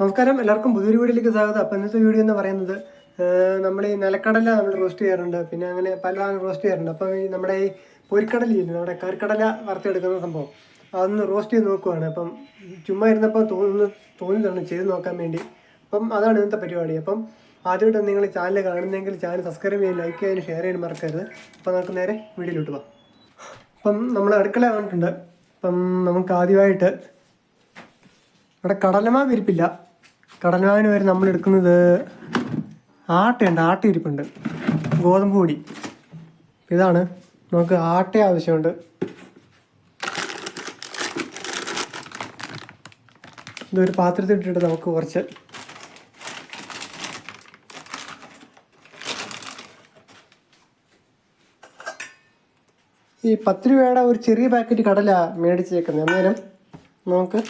നമസ്കാരം. എല്ലാവർക്കും പുതിയൊരു വീഡിയോയിലേക്ക് സ്വാഗതം. അപ്പം ഇന്നത്തെ വീഡിയോ എന്ന് പറയുന്നത് നമ്മൾ ഈ നിലക്കടല നമ്മൾ റോസ്റ്റ് ചെയ്യാറുണ്ട്. പിന്നെ അങ്ങനെ പല റോസ്റ്റ് ചെയ്യാറുണ്ട്. അപ്പം ഈ നമ്മുടെ ഈ പൊരിക്കടലില്ലേ നമ്മുടെ കറിക്കടല വറുത്തെടുക്കുന്ന സംഭവം അതൊന്ന് റോസ്റ്റ് ചെയ്ത് നോക്കുവാണ്. അപ്പം ചുമ്മാ ഇരുന്നപ്പോൾ തോന്നുന്നു തോന്നിയതാണ് ചെയ്ത് നോക്കാൻ വേണ്ടി. അപ്പം അതാണ് ഇന്നത്തെ പരിപാടി. അപ്പം ആദ്യമായിട്ട് നിങ്ങൾ ചാനൽ കാണുന്നെങ്കിൽ ചാനൽ സബ്സ്ക്രൈബ് ചെയ്യാൻ ലൈക്ക് ചെയ്യാനും ഷെയർ ചെയ്യാനും മറക്കരുത്. അപ്പം നമുക്ക് നേരെ വീഡിയോയിലോട്ട് പോകാം അപ്പം നമ്മൾ അടുക്കള വന്നിട്ടുണ്ട് അപ്പം നമുക്ക് ആദ്യമായിട്ട് ഇവിടെ കടലമാ ഇരിപ്പില്ല. കടലമാവിന് വരെ നമ്മൾ എടുക്കുന്നത് ആട്ടയുണ്ട് ആട്ട ഇരിപ്പുണ്ട് ഗോതമ്പ് പൊടി. ഇതാണ് നമുക്ക് ആട്ട ആവശ്യമുണ്ട്. ഇതൊരു പാത്രത്തിൽ ഇട്ടിട്ട് നമുക്ക് കുറച്ച് ഈ പത്ത് രൂപയുടെ ഒരു ചെറിയ പാക്കറ്റ് കടല മേടിച്ചേക്കുന്നത്. അന്നേരം നമുക്ക്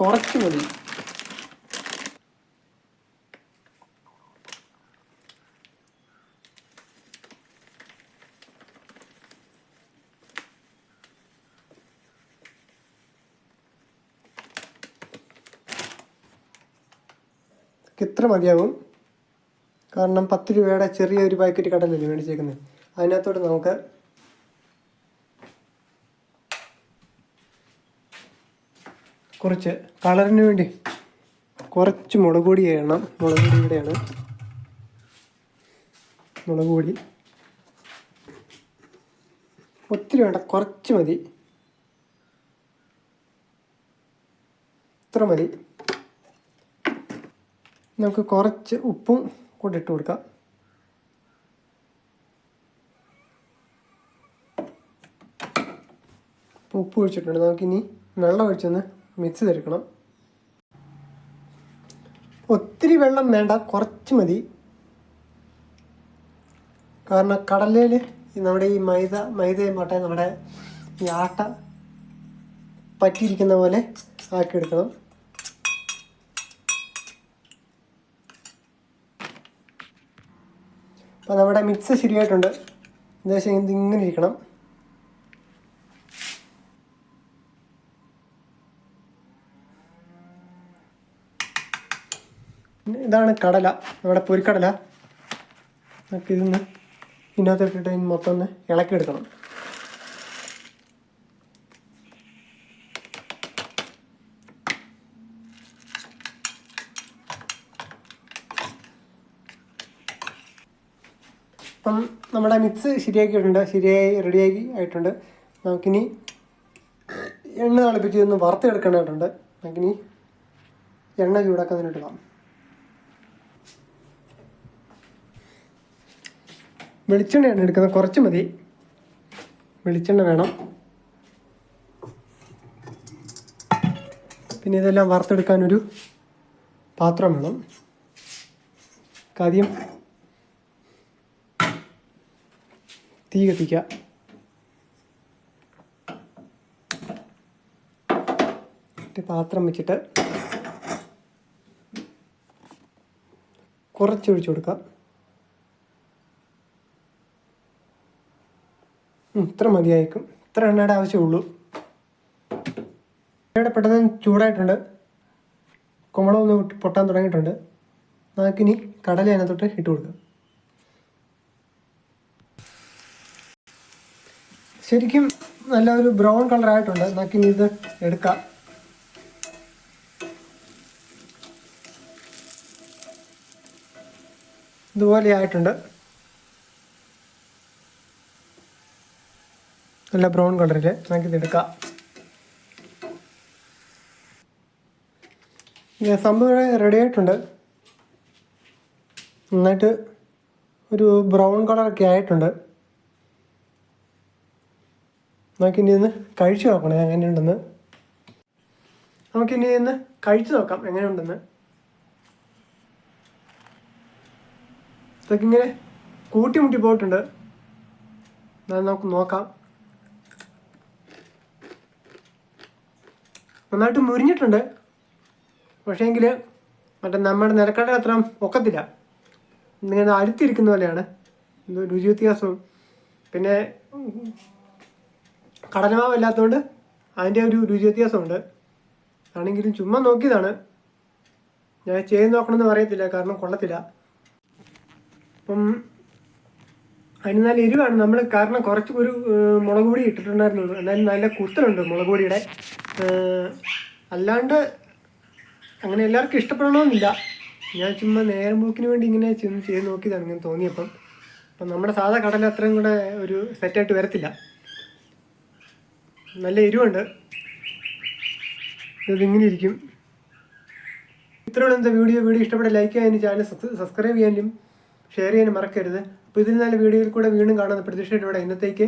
കുറച്ച് മതി. ഇത്ര മതിയാവും. കാരണം പത്ത് രൂപയുടെ ചെറിയ ഒരു പാക്കറ്റ് കടലല്ലേ മേടിച്ചേക്കുന്നത് അതിനകത്തോട്ട് നമുക്ക് കുറച്ച് കളറിന് വേണ്ടി കുറച്ച് മുളക് പൊടി ചെയ്യണം മുളക് പൊടി ഇവിടെയാണ്. മുളക് പൊടി. ഒത്തിരി വേണ്ട കുറച്ച് മതി. ഇത്ര മതി. നമുക്ക് കുറച്ച് ഉപ്പും കൂടെ ഇട്ട് കൊടുക്കാം. ഇപ്പോൾ ഉപ്പ് ഒഴിച്ചിട്ടുണ്ട്. നമുക്കിനി വെള്ളം ഒഴിച്ചൊന്ന് മിക്സ് ചെയ്തെടുക്കണം. ഒത്തിരി വെള്ളം വേണ്ട കുറച്ച് മതി. കാരണം കടലയിൽ നമ്മുടെ ഈ മൈദ മൈദയും മട്ടയും നമ്മുടെ ഈ ആട്ട പറ്റിയിരിക്കുന്ന പോലെ ആക്കിയെടുക്കണം. അപ്പോൾ നമ്മുടെ മിക്സ് ശരിയായിട്ടുണ്ട്. എന്താ വെച്ചാൽ ഇത് ഇങ്ങനെ ഇരിക്കണം. ഇതാണ് കടല. നമ്മുടെ പൊരിക്കടല. നമുക്ക് ഇതൊന്ന് ഇതിനകത്ത് ഇട്ടിട്ട് ഇനി മൊത്തം ഒന്ന് ഇളക്കിയെടുക്കണം. അപ്പം നമ്മുടെ മിക്സ് ശരിയാക്കിയിട്ടുണ്ട് ശരിയായി റെഡിയാക്കി ആയിട്ടുണ്ട്. നമുക്കിനി എണ്ണ തിളപ്പിച്ച് ഒന്ന് വറുത്തെടുക്കേണ്ടതായിട്ടുണ്ട്. നമുക്കിനി എണ്ണ ചൂടാക്കുന്നതിനായിട്ട് പോകാം വെളിച്ചെണ്ണയാണ് എടുക്കുന്നത് കുറച്ച് മതി. വെളിച്ചെണ്ണ വേണം. പിന്നെ ഇതെല്ലാം വറുത്തെടുക്കാനൊരു പാത്രം വേണം. ആദ്യം തീ കത്തിക്കുക. പാത്രം വെച്ചിട്ട് കുറച്ചൊഴിച്ചു കൊടുക്കുക ഇത്ര മതിയായിരിക്കും. ഇത്ര എണ്ണയുടെ ആവശ്യമുള്ളൂ. എണ്ണയുടെ പെട്ടെന്ന് ചൂടായിട്ടുണ്ട്. കുമ്പളം ഒന്ന് പൊട്ടാൻ തുടങ്ങിയിട്ടുണ്ട്. നമുക്കിനി കടല അതിനകത്തോട്ട് ഇട്ട് കൊടുക്കാം. ശരിക്കും നല്ല ഒരു ബ്രൗൺ കളർ ആയിട്ടുണ്ട് നമുക്കിനി ഇത് എടുക്കാം. ഇതുപോലെ ആയിട്ടുണ്ട്. നല്ല ബ്രൗൺ കളറിൽ നമുക്കിത് എടുക്കാം. സംഭവം റെഡി ആയിട്ടുണ്ട്. നന്നായിട്ട് ഒരു ബ്രൗൺ കളറൊക്കെ ആയിട്ടുണ്ട്. നമുക്കിനി ഒന്ന് കഴിച്ചു നോക്കണം. എങ്ങനെയുണ്ടെന്ന്? നമുക്കിനി ഒന്ന് കഴിച്ചു നോക്കാം. എങ്ങനെയുണ്ടെന്ന്? ഇതൊക്കെ ഇങ്ങനെ കൂട്ടിമുട്ടി പോയിട്ടുണ്ട്. എന്നാൽ നമുക്ക് നോക്കാം. നന്നായിട്ട് മുരിഞ്ഞിട്ടുണ്ട്. പക്ഷേങ്കിൽ മറ്റേ നമ്മുടെ നിലക്കട അത്ര ഒക്കത്തില്ല. ഇങ്ങനെ അരുത്തിരിക്കുന്ന പോലെയാണ്. രുചി വ്യത്യാസവും. പിന്നെ കടലമാവ് അല്ലാത്തതുകൊണ്ട് അതിന്റെ ഒരു രുചി വ്യത്യാസമുണ്ട് ആണെങ്കിലും ചുമ്മാ നോക്കിയതാണ്. ഞാൻ ചെയ്ത് നോക്കണമെന്ന് പറയത്തില്ല കാരണം കൊള്ളത്തില്ല. അപ്പം അതിന് നല്ല എരിവാണ്. നമ്മൾ കാരണം കുറച്ച് ഒരു മുളക് പൊടി ഇട്ടിട്ടുണ്ടായിരുന്നുള്ളൂ എന്നാലും നല്ല കുത്തലുണ്ട് മുളക് പൊടിയുടെ. അല്ലാണ്ട് അങ്ങനെ എല്ലാവർക്കും ഇഷ്ടപ്പെടണമെന്നില്ല ഞാൻ ചുമ്മാ നേരം പോക്കിന് വേണ്ടി ഇങ്ങനെ ചെന്ന് ചെയ്ത് നോക്കിയതാണ് ഇങ്ങനെ തോന്നിയപ്പം. അപ്പം നമ്മുടെ സാധാ കടല അത്രയും കൂടെ ഒരു സെറ്റായിട്ട് വരത്തില്ല. നല്ല എരിവുണ്ട്. ഇതിങ്ങനെ ഇരിക്കും. ഇത്രയുള്ള എന്താ വീഡിയോ. വീഡിയോ ഇഷ്ടപ്പെട്ട ലൈക്ക് ചെയ്യാനും ചാനൽ സബ്സ്ക്രൈബ് ചെയ്യാനും ഷെയർ ചെയ്യാനും മറക്കരുത്. അപ്പോൾ ഇതിൽ നല്ല വീഡിയോയിൽ കൂടെ വീണ്ടും കാണുന്ന പ്രതീക്ഷയോടെ ഇന്നത്തേക്ക്